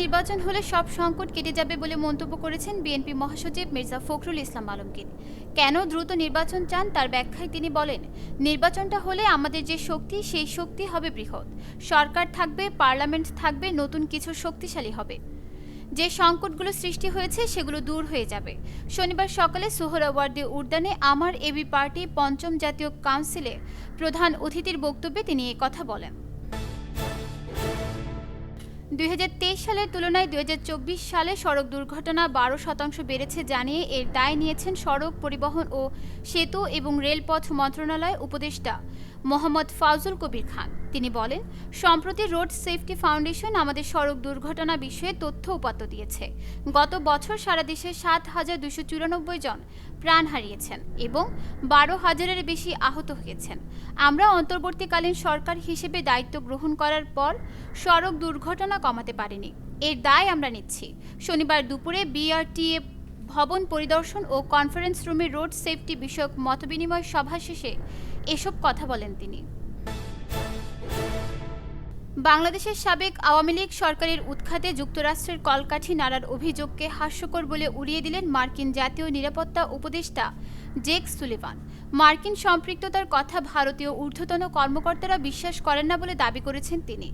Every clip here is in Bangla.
নির্বাচন হলে সব সংকট কেটে যাবে বলে মন্তব্য করেছেন বিএনপি মহাসচিব মির্জা ফখরুল ইসলাম আলমগীর। কেন দ্রুত নির্বাচন চান তার ব্যাখ্যায় তিনি বলেন, নির্বাচনটা হলে আমাদের যে শক্তি, সেই শক্তি হবে বৃহৎ। সরকার থাকবে, পার্লামেন্ট থাকবে, নতুন কিছু শক্তিশালী হবে। যে সংকটগুলো সৃষ্টি হয়েছে, সেগুলো দূর হয়ে যাবে। শনিবার সকালে সোহরাওয়ার্দী উদ্যানে আমার এবি পার্টি পঞ্চম জাতীয় কাউন্সিলে প্রধান অতিথির বক্তব্যে তিনি কথা বলেন। দুই হাজার তেইশ সালের তুলনায় দুই হাজার চব্বিশ সালে সড়ক দুর্ঘটনা বারো শতাংশ বেড়েছে জানিয়ে এর দায় নিয়েছেন সড়ক পরিবহন ও সেতু এবং রেলপথ মন্ত্রণালয় উপদেষ্টা। মোহাম্মদ ফাউজুল কবির খান। তিনি বলেন, সম্প্রতি রোড সেফটি ফাউন্ডেশন আমাদের সড়ক দুর্ঘটনা বিষয়ে তথ্য উপাত্ত দিয়েছে। গত বছর সারা দেশে সাত হাজার দুশো চুরানব্বই জন প্রাণ হারিয়েছেন এবং বারো হাজারের বেশি আহত হয়েছেন। আমরা অন্তর্বর্তীকালীন সরকার হিসেবে দায়িত্ব গ্রহণ করার পর সড়ক দুর্ঘটনা কমাতে পারিনি। এর দায় আমরা নিচ্ছি। শনিবার দুপুরে বিআরটিএ ভবন পরিদর্শন ও কনফারেন্স রুমে রোড সেফটি বিষয়ক মতবিনিময় সভা শেষে এসব কথা বলেন তিনি। বাংলাদেশের সাবেক আওয়ামী লীগ সরকারের উৎখাতে যুক্তরাষ্ট্রের কলকাঠি নাড়ার অভিযোগকে হাস্যকর বলে উড়িয়ে দিলেন মার্কিন জাতীয় নিরাপত্তা উপদেষ্টা জেক সুলিভান। মার্কিন সম্পৃক্ততার কথা ভারতীয় ঊর্ধ্বতন কর্মকর্তারা বিশ্বাস করেন না বলে দাবি করেছেন তিনি।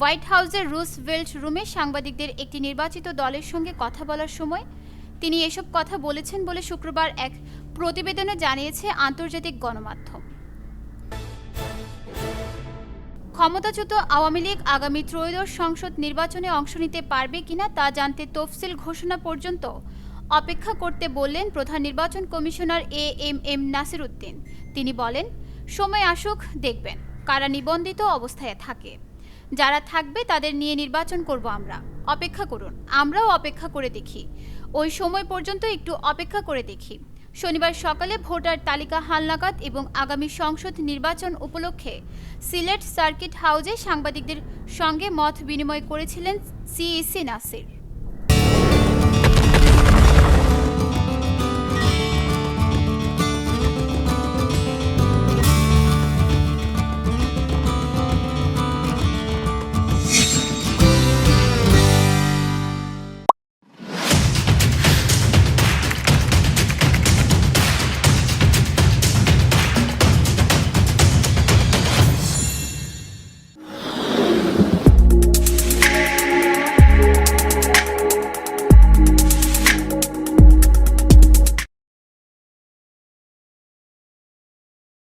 হোয়াইট হাউসের রুসভেল্ট রুমে সাংবাদিকদের একটি নির্বাচিত দলের সঙ্গে কথা বলার সময় তিনি এসব কথা বলেছেন বলে শুক্রবার এক প্রতিবেদনে জানিয়েছে আন্তর্জাতিক গণমাধ্যম। ক্ষমতাচ্যুত আওয়ামী লীগ আগামী ত্রয়োদশ সংসদ নির্বাচনে অংশ নিতে পারবে কিনা তা জানতে তফসিল ঘোষণা পর্যন্ত অপেক্ষা করতে বললেন প্রধান নির্বাচন commissioner A M M Nasir Uddin তিনি বলেন, সময় আসুক, দেখবেন। কারা নিবন্ধিত অবস্থায় থাকে। যারা থাকবে তাদের নিয়ে নির্বাচন করব আমরা। অপেক্ষা করুন, আমরাও অপেক্ষা করে দেখি। ওই সময় পর্যন্ত একটু অপেক্ষা করে দেখি। শনিবার সকালে ভোটার তালিকা হালনাগাদ এবং আগামী সংসদ নির্বাচন উপলক্ষে সিলেট সার্কিট হাউজে সাংবাদিকদের সঙ্গে মত বিনিময় করেছিলেন সিইসি নাসির।